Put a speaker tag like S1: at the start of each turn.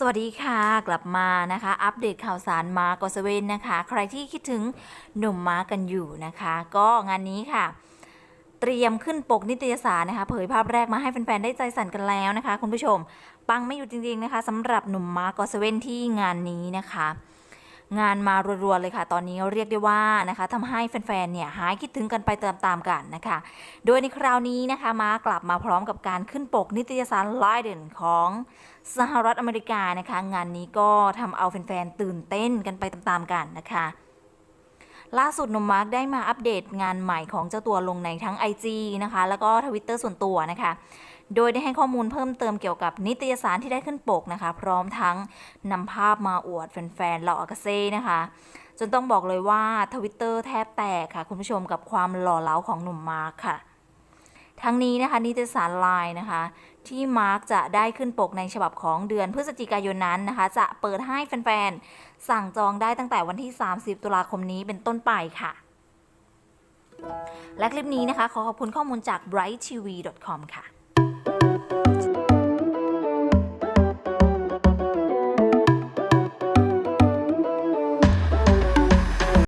S1: สวัสดีค่ะกลับมานะคะ อัปเดตข่าวสารมาร์กอสเวนนะคะ ใครที่คิดถึงหนุ่มมาร์กกันอยู่นะคะ ก็งานนี้ค่ะ เตรียมขึ้นปกนิตยสารนะคะ เผยภาพแรกมาให้แฟนๆ ได้ใจสั่นกันแล้วนะคะ คุณผู้ชม ปังไม่อยู่จริงๆนะคะสำหรับหนุ่มมาร์กอสเวนที่งานนี้นะคะ งานมารัวๆเลยค่ะ ตอนนี้เรียกได้ว่านะคะทำให้แฟนๆ เนี่ยหายคิดถึงกันไปตามๆกันนะคะ โดยในคราวนี้นะคะมากลับมาพร้อมกับการขึ้นปกนิตยสารไลเดนของสหรัฐอเมริกานะคะ งานนี้ก็ทำเอาแฟนๆ ตื่นเต้นกันไปตามๆกันนะคะล่าสุดนมมาร์กได้มาอัปเดตงานใหม่ของเจ้าตัวลงในทั้ง IG นะคะ แล้วก็ทวิตเตอร์ส่วนตัวนะคะ โดยได้ให้ข้อมูลเพิ่มเติมเกี่ยวกับนิตยสารที่ได้ขึ้นปกนะคะ พร้อมทั้งนำภาพมาอวดแฟนๆเหล่าอากาเซ่นะคะ จนต้องบอกเลยว่าทวิตเตอร์แทบแตกค่ะ คุณผู้ชมกับความหล่อเหลาของหนุ่มมาร์คค่ะ ทั้งนี้นะคะนิตยสารไลน์นะคะ ที่มาร์กจะได้ขึ้นปกในฉบับของเดือนพฤศจิกายนนั้นนะคะ จะเปิดให้แฟนๆสั่งจองได้ตั้งแต่วันที่ 30 ตุลาคมนี้เป็นต้นไปค่ะ และคลิปนี้นะคะ ขอขอบคุณข้อมูลจาก brighttv.com ค่ะ